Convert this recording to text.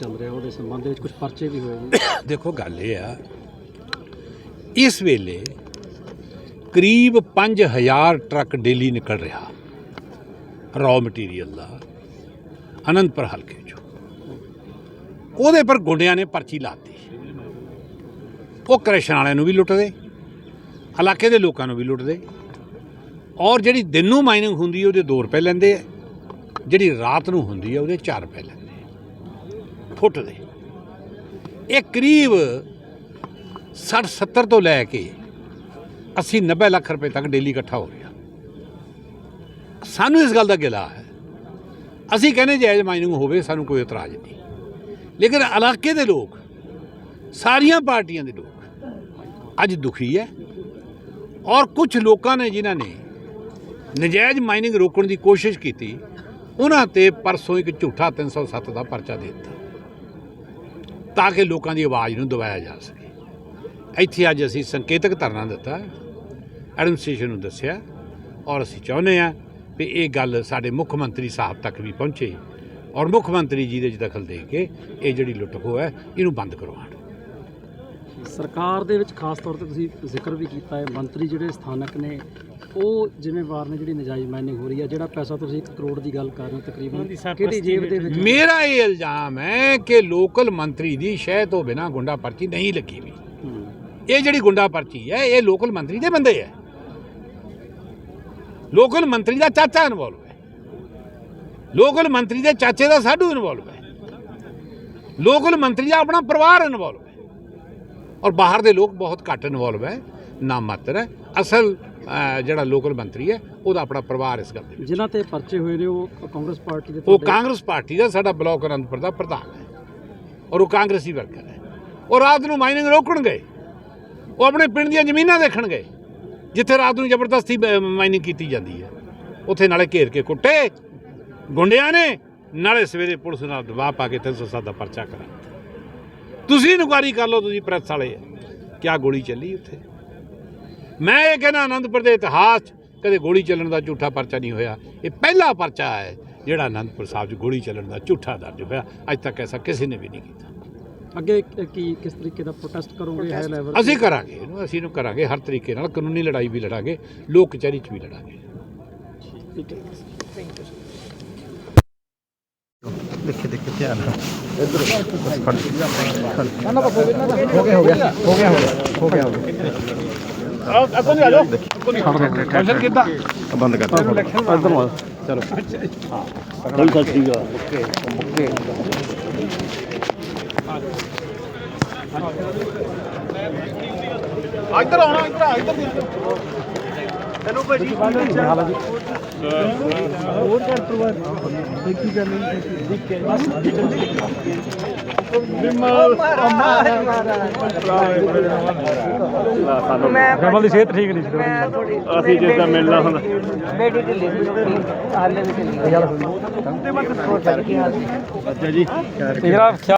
ਚੱਲ ਰਿਹਾ ਉਹਦੇ ਸੰਬੰਧ ਵਿੱਚ ਕੁਝ ਪਰਚੇ ਵੀ ਹੋਏ ਨੇ। ਦੇਖੋ, ਗੱਲ ਇਹ ਆ, ਇਸ ਵੇਲੇ ਕਰੀਬ 5000 ਟਰੱਕ ਡੇਲੀ ਨਿਕਲ ਰਿਹਾ ਰॉ ਮਟੀਰੀਅਲ ਦਾ, ਅਨੰਦਪੁਰ ਹਲਕੇ ਚੋਂ। ਉਹਦੇ ਪਰ ਗੁੰਡਿਆਂ ਨੇ ਪਰਚੀ ਲਾਤੀ। ਉਹ ਕ੍ਰੈਸ਼ਨ ਵਾਲਿਆਂ ਨੂੰ ਵੀ ਲੁੱਟਦੇ, ਇਲਾਕੇ ਦੇ ਲੋਕਾਂ ਨੂੰ ਵੀ ਲੁੱਟਦੇ। ਔਰ ਜਿਹੜੀ ਦਿਨ ਨੂੰ ਮਾਈਨਿੰਗ ਹੁੰਦੀ ਹੈ, ਉਹਦੇ 2 ਰੁਪਏ ਲੈਂਦੇ ਆ, ਜਿਹੜੀ ਰਾਤ ਨੂੰ ਹੁੰਦੀ ਹੈ, ਉਹਦੇ 4 ਰੁਪਏ ਲੈਂਦੇ ਫੁੱਟ ਦੇ। ਇਹ ਕਰੀਬ 60 70 ਤੋਂ ਲੈ ਕੇ 80 90 ਲੱਖ ਰੁਪਏ ਤੱਕ ਡੇਲੀ ਇਕੱਠਾ ਹੋ ਰਿਹਾ। ਸਾਨੂੰ ਇਸ ਗੱਲ ਦਾ ਗਿਲਾ ਹੈ। ਅਸੀਂ ਕਹਿੰਦੇ ਜਾਇਜ਼ ਮਾਈਨਿੰਗ ਹੋਵੇ ਸਾਨੂੰ ਕੋਈ ਇਤਰਾਜ਼ ਨਹੀਂ। ਲੇਕਿਨ ਇਲਾਕੇ ਦੇ ਲੋਕ, ਸਾਰੀਆਂ ਪਾਰਟੀਆਂ ਦੇ ਲੋਕ ਅੱਜ ਦੁਖੀ ਹੈ ਔਰ ਕੁਝ ਲੋਕਾਂ ਨੇ ਜਿਨ੍ਹਾਂ ਨੇ ਨਜਾਇਜ਼ ਮਾਈਨਿੰਗ ਰੋਕਣ ਦੀ ਕੋਸ਼ਿਸ਼ ਕੀਤੀ, ਉਹਨਾਂ ਤੇ ਪਰਸੋਂ ਇੱਕ ਝੂਠਾ 307 ਦਾ ਪਰਚਾ ਦੇ ਦਿੱਤਾ। ਤਾਂ ਕਿ ਲੋਕਾਂ ਦੀ ਆਵਾਜ਼ ਨੂੰ ਦਬਾਇਆ ਜਾ ਸਕੇ। ਇੱਥੇ ਅੱਜ ਅਸੀਂ ਸੰਕੇਤਕ ਧਰਨਾ ਦਿੱਤਾ, ਐਡਮਿਨਿਸਟ੍ਰੇਸ਼ਨ ਨੂੰ ਦੱਸਿਆ ਔਰ ਅਸੀਂ ਚਾਹੁੰਦੇ ਹਾਂ ਵੀ ਇਹ ਗੱਲ ਸਾਡੇ ਮੁੱਖ ਮੰਤਰੀ ਸਾਹਿਬ ਤੱਕ ਵੀ ਪਹੁੰਚੇ ਔਰ ਮੁੱਖ ਮੰਤਰੀ ਜੀ ਦੇ 'ਚ ਦਖਲ ਦੇ ਕੇ ਇਹ ਜਿਹੜੀ ਲੁੱਟ ਖੋਹ ਹੈ, ਇਹਨੂੰ ਬੰਦ ਕਰਵਾਉਣ। ਸਰਕਾਰ ਦੇ ਵਿੱਚ ਖਾਸ ਤੌਰ ਤੇ ਤੁਸੀਂ ਜ਼ਿਕਰ ਵੀ ਕੀਤਾ ਹੈ, ਮੰਤਰੀ ਜਿਹੜੇ ਸਥਾਨਕ ਨੇ ਉਹ ਜ਼ਿੰਮੇਵਾਰ ਨੇ ਜਿਹੜੀ ਨਜਾਇਜ਼ ਮਾਈਨਿੰਗ ਹੋ ਰਹੀ ਹੈ ਜਿਹੜਾ ਪੈਸਾ ਤੁਸੀਂ 1 ਕਰੋੜ ਦੀ ਗੱਲ ਕਰ ਰਹੇ ਹੋ ਤਕਰੀਬਨ ਕਿਹੜੀ ਜੇਬ ਦੇ ਵਿੱਚ? ਮੇਰਾ ਇਹ ਇਲਜ਼ਾਮ ਹੈ ਕਿ ਲੋਕਲ ਮੰਤਰੀ ਦੀ ਸ਼ਹਿ ਤੋਂ ਬਿਨਾ ਗੁੰਡਾ ਪਰਚੀ ਨਹੀਂ ਲੱਗੀ ਵੀ। ਇਹ ਜਿਹੜੀ ਗੁੰਡਾ ਪਰਚੀ ਹੈ ਇਹ ਲੋਕਲ ਮੰਤਰੀ ਦੇ ਬੰਦੇ ਹੈ। ਲੋਕਲ ਮੰਤਰੀ ਦਾ ਚਾਚਾ ਇਨਵੋਲਵ ਹੈ। ਲੋਕਲ ਮੰਤਰੀ ਦੇ ਚਾਚੇ ਦਾ ਸਾਡੂ ਇਨਵੋਲਵ ਹੈ। ਲੋਕਲ ਮੰਤਰੀ ਦਾ ਆਪਣਾ ਪਰਿਵਾਰ ਇਨਵੋਲਵ ਹੈ। ਔਰ ਬਾਹਰ ਦੇ ਲੋਕ ਬਹੁਤ ਘੱਟ ਇਨਵੋਲਵ ਹੈ ਨਾ ਮਾਤਰ ਹੈ। ਅਸਲ ਜਿਹੜਾ ਲੋਕਲ ਮੰਤਰੀ ਹੈ ਉਹਦਾ ਆਪਣਾ ਪਰਿਵਾਰ ਇਸ ਗੱਲ ਦੇ ਜਿਨ੍ਹਾਂ ਤੇ ਪਰਚੇ ਹੋਏ ਨੇ ਉਹ ਕਾਂਗਰਸ ਪਾਰਟੀ ਦੇ ਉਹ ਕਾਂਗਰਸ ਪਾਰਟੀ ਦਾ ਸਾਡਾ ਬਲਾਕ ਅਨੰਦਪੁਰ ਦਾ ਪ੍ਰਧਾਨ ਹੈ। ਔਰ ਉਹ ਕਾਂਗਰਸੀ ਵਰਕਰ ਹੈ। ਉਹ ਰਾਤ ਨੂੰ ਮਾਈਨਿੰਗ ਰੋਕਣ ਗਏ ਉਹ ਆਪਣੇ ਪਿੰਡ ਦੀਆਂ ਜ਼ਮੀਨਾਂ ਦੇਖਣ ਗਏ ਜਿੱਥੇ ਰਾਤ ਨੂੰ ਜ਼ਬਰਦਸਤੀ ਮਾਈਨਿੰਗ ਕੀਤੀ ਜਾਂਦੀ ਹੈ। ਉੱਥੇ ਨਾਲੇ ਘੇਰ ਕੇ ਕੁੱਟੇ। ਗੁੰਡਿਆਂ ਨੇ ਨਾਲੇ ਸਵੇਰੇ ਪੁਲਿਸ ਨਾਲ ਦਬਾਅ ਪਾ ਕੇ 307 ਦਾ ਪਰਚਾ ਕਰਾ। ਤੁਸੀਂ ਇਨਕੁਆਰੀ ਕਰ ਲਓ ਤੁਸੀਂ ਪ੍ਰੈਸ ਵਾਲੇ ਕਿਆ ਗੋਲੀ ਚੱਲੀ ਉੱਥੇ? ਮੈਂ ਇਹ ਕਹਿੰਦਾ ਆਨੰਦਪੁਰ ਦੇ ਇਤਿਹਾਸ 'ਚ ਕਦੇ ਗੋਲੀ ਚੱਲਣ ਦਾ ਝੂਠਾ ਪਰਚਾ ਨਹੀਂ ਹੋਇਆ। ਇਹ ਪਹਿਲਾ ਪਰਚਾ ਹੈ ਜਿਹੜਾ ਆਨੰਦਪੁਰ ਸਾਹਿਬ 'ਚ ਗੋਲੀ ਚੱਲਣ ਦਾ ਝੂਠਾ ਦਰਜ ਹੋਇਆ। ਅੱਜ ਤੱਕ ਐਸਾ ਕਿਸੇ ਨੇ ਵੀ ਨਹੀਂ ਕੀਤਾ। ਅੱਗੇ ਕ- ਕਿਸ ਤਰੀਕੇ ਦਾ ਪ੍ਰੋਟੈਸਟ ਕਰੋਗੇ ਹਾਈ ਲੈਵਲ ਅਸੀਂ ਕਰਾਂਗੇ ਇਹਨੂੰ ਅਸੀਂ ਇਹਨੂੰ ਕਰਾਂਗੇ ਹਰ ਤਰੀਕੇ ਨਾਲ ਕਾਨੂੰਨੀ ਲੜਾਈ ਵੀ ਲੜਾਂਗੇ ਲੋਕ ਕਚਹਿਰੀ 'ਚ ਵੀ ਲੜਾਂਗੇ। ਠੀਕ ਹੈ। ਦੇਖੇ ਦੇਖੇ ਧਿਆਨ ਇੱਧਰ। ਹੋ ਗਿਆ ਹੋ ਗਿਆ ਹੋ ਗਿਆ ਹੋ ਗਿਆ ਹੋ ਗਿਆ। ਹੋ ਗਿਆ ਅੱਗੋਂ ਨਹੀਂ ਆ ਜਾਓ ਫੈਸ਼ਨ ਕਿੱਦਾਂ ਬੰਦ ਕਰ ਦੇ ਇੱਧਰ ਨੂੰ ਚਲੋ ਇੱਧਰ ਆਉਣਾ ਇੱਧਰ ਇੱਧਰ ਰਮਲ ਦੀ ਸਿਹਤ ਠੀਕ ਨਹੀਂ ਸੀ ਅਸੀਂ ਜਿੱਦਾਂ ਮਿਲਣਾ ਹੁੰਦਾ। ਬੇਟੀ ਢਿੱਲੀ ਸੀ ਹਾਲੇ ਵੀ ਢਿੱਲੀ ਇਹ ਜਰਾ